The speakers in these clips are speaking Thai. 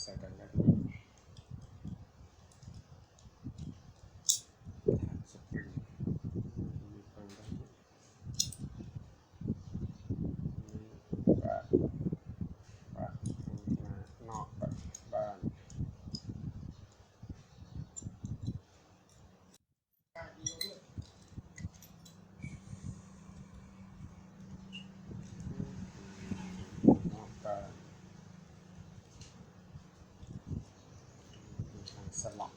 Saya. சொல்லலாம்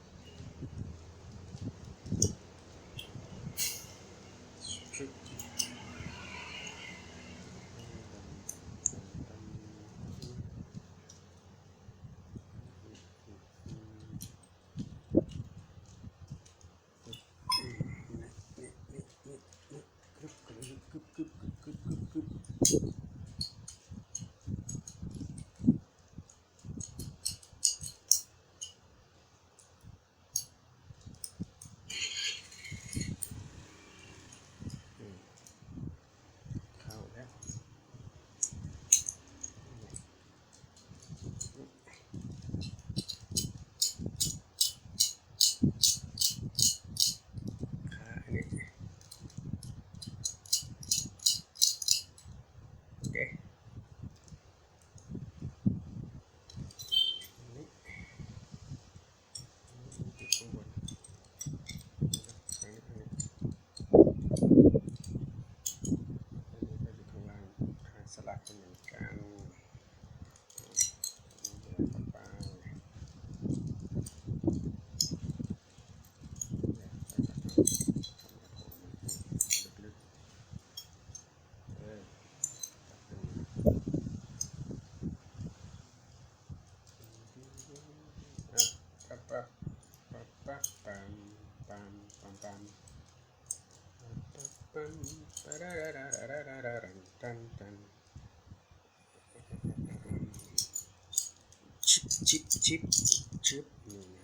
ชิปชิปชิปชิปนี่ไง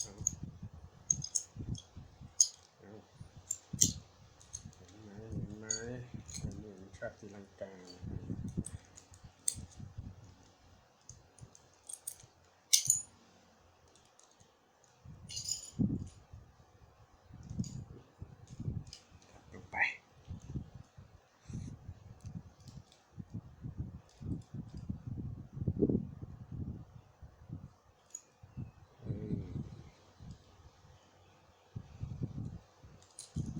เอาเอาเห็นไหมเห็นไหมเห็นเหมือนชอบตีลังกาลงไป อืม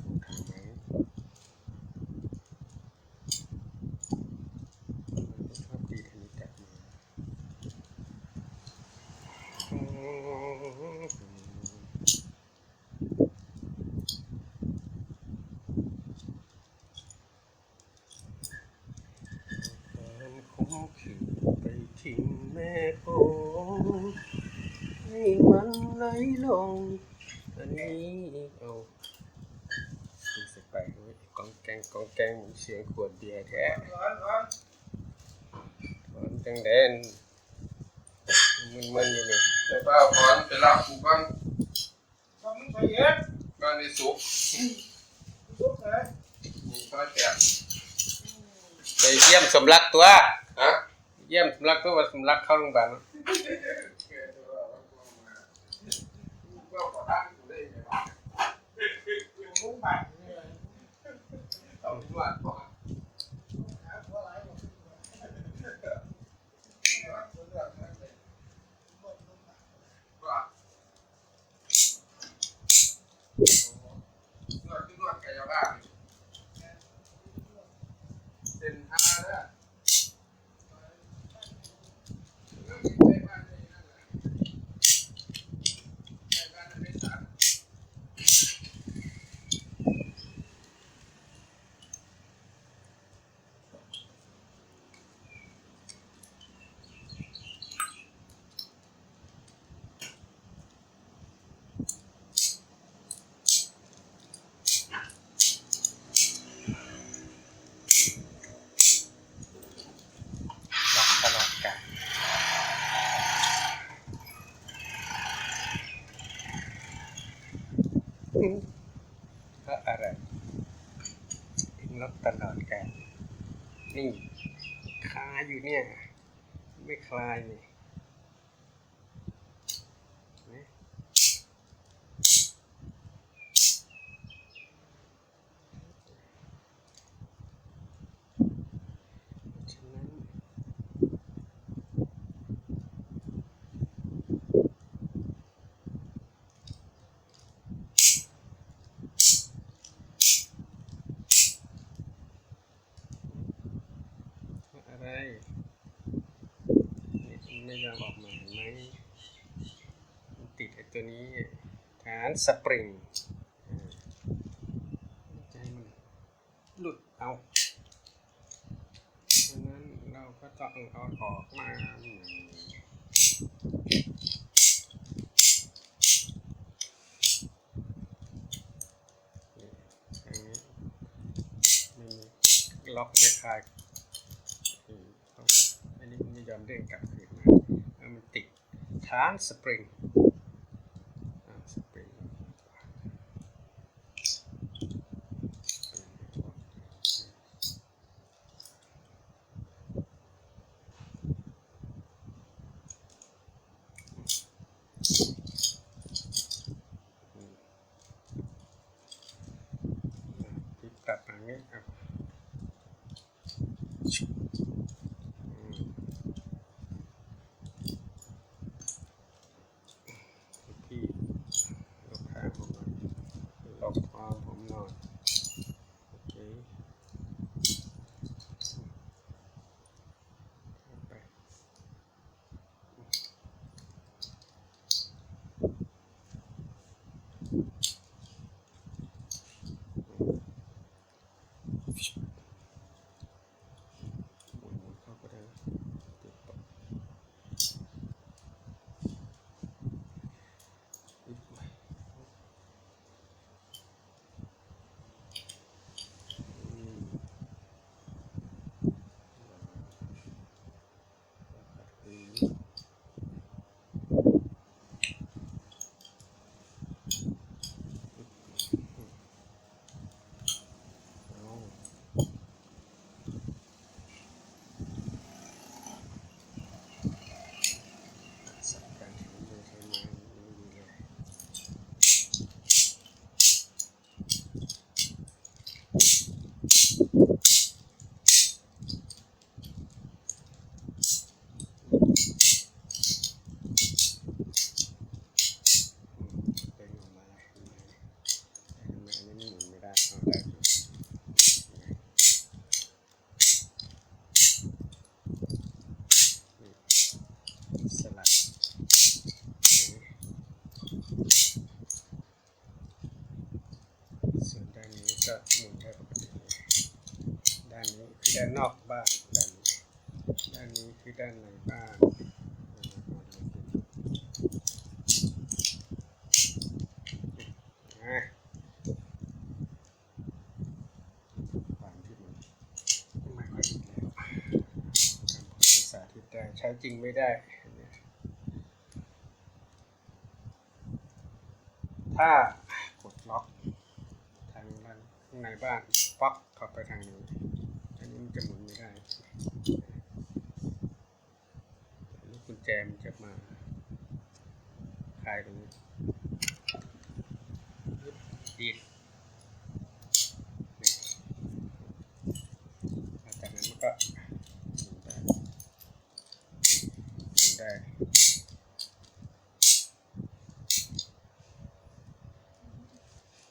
ถูกทางไหมมันชอบดีดอันนี้กลับมาอืม การคงขืนไปทิ้งแม่โคงให้มันไหลลงอันนี้เอาดูสิไปเว้ยกองแกงกองแกงเหมือนเสียงขวดเบียร์แท้ร้อนร้อนถอนจังเด่นมึนๆอยู่นี่เดี๋ยวป้าถอนไปรับกูบ้างทำไปเย็ดบ้านในสุกทุกเลยมีข้าวแกง ไปเยี่ยมสมรักตัว ฮะเยี่ยมสมรักตัวว่าสมรักเข้าโรงพยาบาลก็ขอตั้งอยู่ได้ไงวะอยู่มุ้งบัตรนี่เลยเอาที่ว่าก่อน หาตัวอะไรอยู่ตัวเลือกนั่นเลยหมดมุ้งบัตร ว่าเลือดที่นวดกายภาพเซ็นห้าเด้อใกล้บ้านนี่นั่นแหละใกล้บ้านนั่นไม่สาม รักตลอดกาลอืม เพราะอะไรถึงรักตลอดกาลนี่คาอยู่เนี่ย ไม่คลายนี่ นี่มันไม่ยอมออกมาเห็นไหมมัน ตัวนี้ฐานสปริงอ่าจะให้มันหลุดเอาฉะนั้นเราก็ต้องเอาออกมานี่อย่านี่ล็อกไม่คลายอันนี้มันไม่ยอมเด้งกลับคืนมาแล้วมันติดฐานสปริง ท้จริงไม่ได้ ถ้ากดล็อกทางด้านข้างในบ้านป๊อกเข้าไปทางนี้อันนี้มันจะหมุนไม่ได้อันนี้กุญแจมันจะมาคลายตรงนี้ยึดดีดนี่แล้วจากนั้นมันก็หมุนได้หมุนได้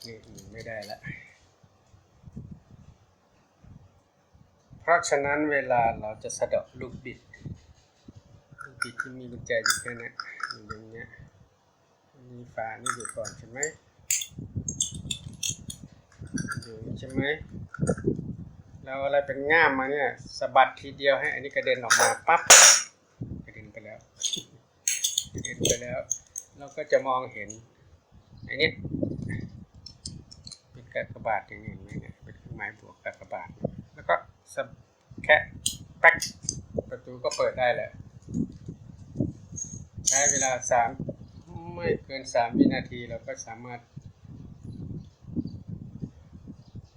นี่หมุนไม่ได้ละ เพราะฉะนั้นเวลาเราจะสะเดาะลูกบิด ลูกบิดที่มีกุญแจอยู่แค่นี้อยู่อย่างเงี้ยมีฝานี่อยู่ก่อนใช่ไหมอยู่ใช่ไหมเราอะไรเป็นง่ามมาเนี่ยสะบัดทีเดียวให้อันนี้กระเด็นออกมาปั๊บกระเด็นไปแล้วกระเด็นไปแล้ว เราก็จะมองเห็นอันนี้เป็นกากบาทอย่างนี้เห็นไหมเนี่ยเป็นเครื่องหมายบวกกากบาทแล้วก็สับแค่แป๊กประตูก็เปิดได้แหละใช้เวลาสามไม่เกินสามวินาทีเราก็สามารถ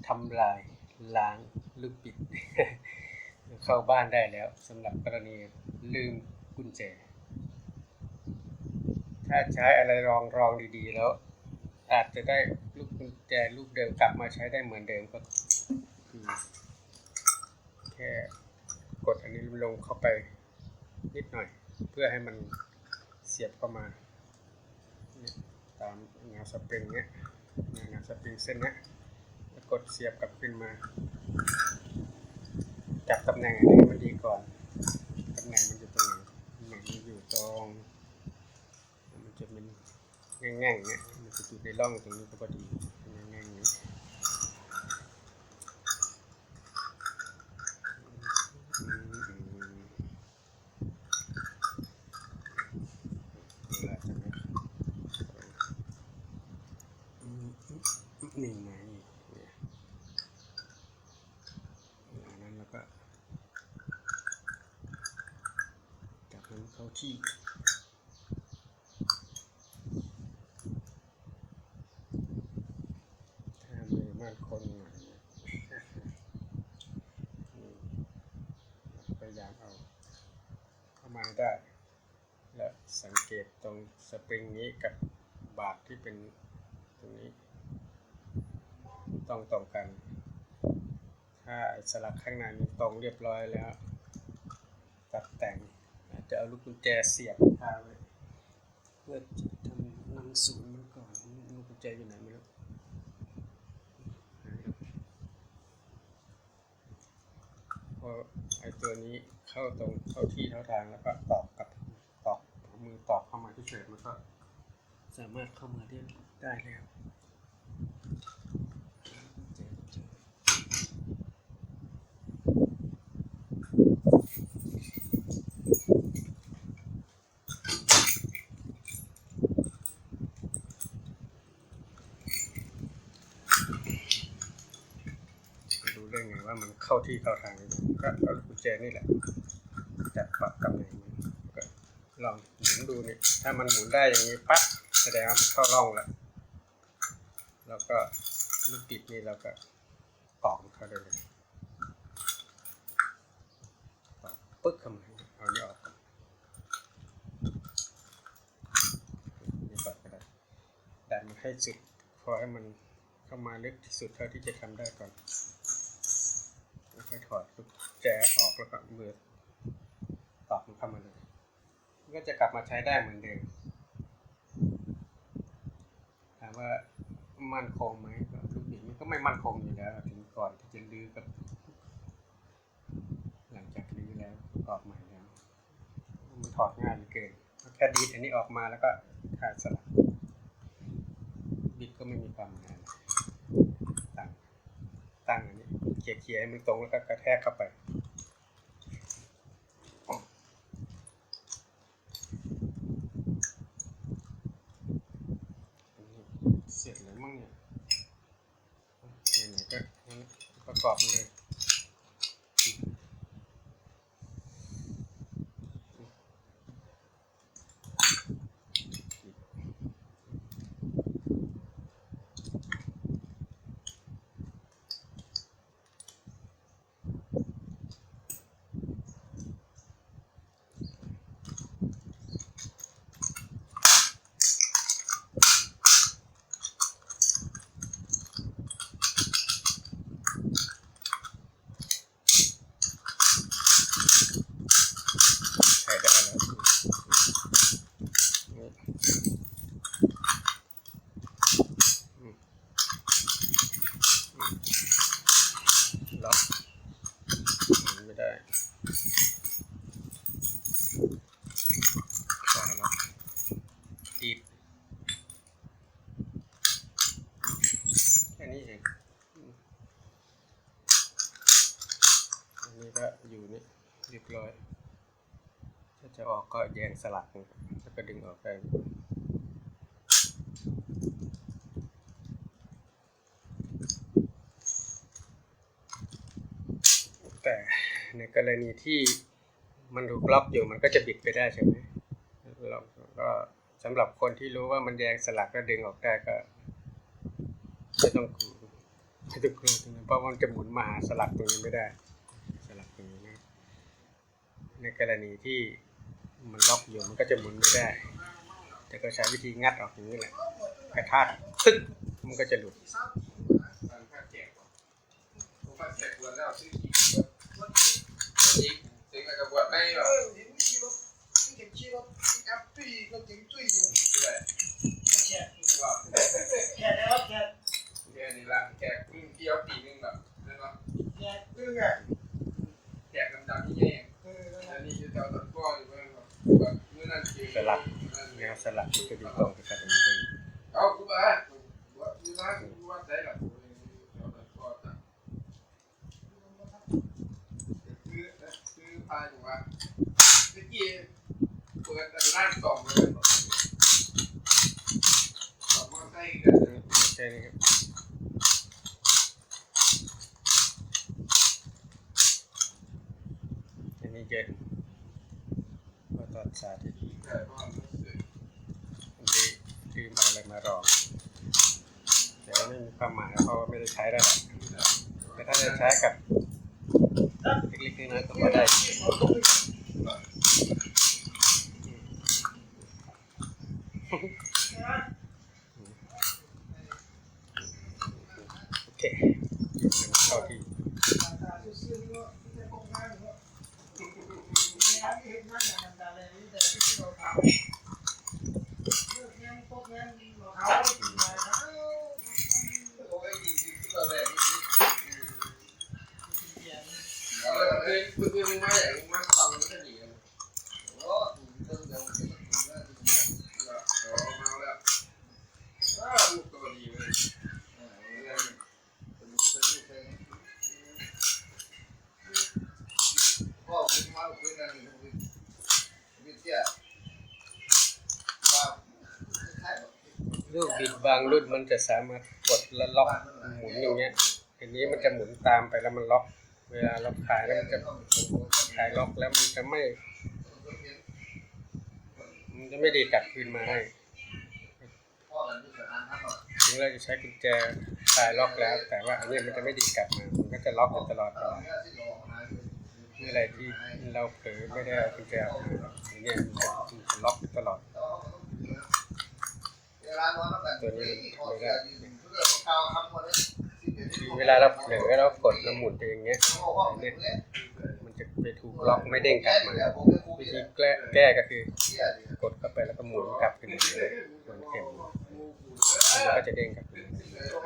ทำลายล้างลูกบิด เข้าบ้านได้แล้วสำหรับกรณีลืมกุญแจ ถ้าใช้อะไรรองรองดีๆ แล้ว อาจจะได้ลูกกุญแจลูกเดิมกลับมาใช้ได้เหมือนเดิมก็คือ ค่กดอันนี้ลงเข้าไปนิดหน่อย เพื่อให้มันเสียบเข้ามาตามงานสปริงเนี้ยงานสปริงเส้นเนี้ยกดเสียบกลับขึ้นมา จับตำแหน่งอันนี้มันดีก่อนตำแหน่งมันจะตรงไหนตำแหน่งมันอยู่ตรงมันจะเป็นง่ายๆเนี้ยมันจะอยู่ในร่องตรงนี้ก็พอดี บมันเข้าที่ถ้ามือมั่นคงหน่อยพยายามเอาเข้ามาได้ และสังเกตตรงสปริงนี้กับบาทที่เป็นตรงนี้ ต้องตรงกัน ถ้าสลักข้างในนี้ตรงเรียบร้อยแล้ว ตัดแต่ง จะเอาลูกกุญแจเสียบคาไว้เพื่อจะทำนำศูนย์มันก่อนลูกกุญแจอยู่ไหนไม่รู้พอไอตัวนี้เข้าตรงเข้าที่เข้าทางแล้วก็ตอกกับตอกเอามือตอกเข้ามาที่เฉยมันก็สามารถเข้ามาได้ได้แล้วเจอเจอรู้ได้ไงว่ามันเข้า ที่เข้าทางหรือยังก็เอากุญแจนี่แหละจับปรับกับไหนมันก็ลองหมุนดูนี่ถ้ามันหมุนได้อย่างนี้ปั๊บแสดงว่ามันเข้าร่องแล้วแล้วก็ลูกติดนี่เราก็ตอกเข้าได้เลยตอกปึ๊กเข้ามาเอานี่ออกก่อนนี่ก่อนก็ได้ดันมันให้สุดพอให้มันเข้ามาลึกที่สุดเท่าที่จะทำได้ก่อน แล้วค่อยถอดลูกแจออกแล้วก็มือตอกมันเข้ามาเลยก็จะกลับมาใช้ได้เหมือนเดิมถามว่ามั่นคงไหมลูกบิดมันก็ไม่มั่นคงอยู่แล้ว ถึงก่อนที่จะลื้อกับ หลังจากลื้อแล้วประกอบใหม่แล้วมันถอดง่ายเหลือเกินแค่ดีดอันนี้ออกมาแล้วก็ขาดสลักบิดก็ไม่มีความหมายตั้งตั้งอันนี้ เขี่ยๆให้มันตรงแล้วก็กระแทกเข้าไปอันนี้เสร็จแล้วมั้งเนี่ยไหนๆก็งั้นประกอบมันเลย ใช้ได้แล้วนี่อืมอืมล็อกหมุนไม่ได้ใช่ล็อกติดแค่นี้เองอืมอันนี้ก็อยู่นี่เรียบร้อย ถ้าจะออกก็ แยงสลักแล้วก็ดึงออกได้แต่ในกรณีที่มันถูกล็อกอยู่มันก็จะบิดไปได้ใช่ไหมเราก็สำหรับคนที่รู้ว่ามันแยงสลักแล้วดึงออกได้ก็ไม่ต้องกลัวไม่ต้องกลัวตรงนั้นเพราะมันจะหมุนมาหาสลักตรงนี้ไม่ได้ สลักตรงนี้นะในกรณีที่ มันล็อกอยู่มันก็จะหมุนไม่ได้ แต่ก็ใช้วิธีงัดออกอย่างนี้แหละกระทากตึ๊กมันก็จะหลุดแจกะนแล้วนนี้วนี่อเออเห็นขี่รถเห็นขี่รถแอปปี้รถเก๋งตุ้ยอยู่ด้ว สลักแนวสลักมัก็จะตรงกับตรงนี้เอาคุณมาคุณมาคุณมาใส่หลักคือคือพายอยู่ว่าเมื่อกี้ เล็กๆน้อยๆก็พอได้ โอเคเข้าที่ โอ้ยดีที่สุดเลยเอาเลยเพื่อนเพื่อนมึงมาอย่างมึงมาฟังมันจะหนีกันโอ้ตึ้งเดียวตึ้งเดียวตึ้งเดียวเอามาแล้วอ้าวลูกตัวดีเลย พ่อผมมาคุยกันนี่ผมวิทยาว่าใช่แบบ ลูกบิดบางรุ่นมันจะสามารถกดแล้วล็อกหมุนอย่างเงี้ยอันนี้มันจะหมุนตามไปแล้วมันล็อก เวลาเราขายแล้วมันจะขายล็อกแล้วมันจะไม่ มันจะไม่ดีกลับคืนมาให้ถึงเราจะใช้กุญแจคลายล็อกแล้ว แต่ว่าอันนี้มันจะไม่ดีกลับมามันก็จะล็อกอยู่ตลอดเวลาเมื่อไรที่เราเผลอไม่ได้เอากุญแจอันเนี้ยมันจะล็อกตลอด เวลานอนตั้งแต่เด็กพอจะยืนเพื่อข้าวคำวันนี้เวลาเราเผลอเรากดแล้วหมุนไปอย่างเงี้ยมเนี่ยมันจะไปถูกล็อกไม่เด้งกลับมาวิธีแก้แก้ก็คือ กดเข้าไปแล้วก็หมุนกลับขึ้นมาเหมือนเข็มมันก็จะเด้งกลับ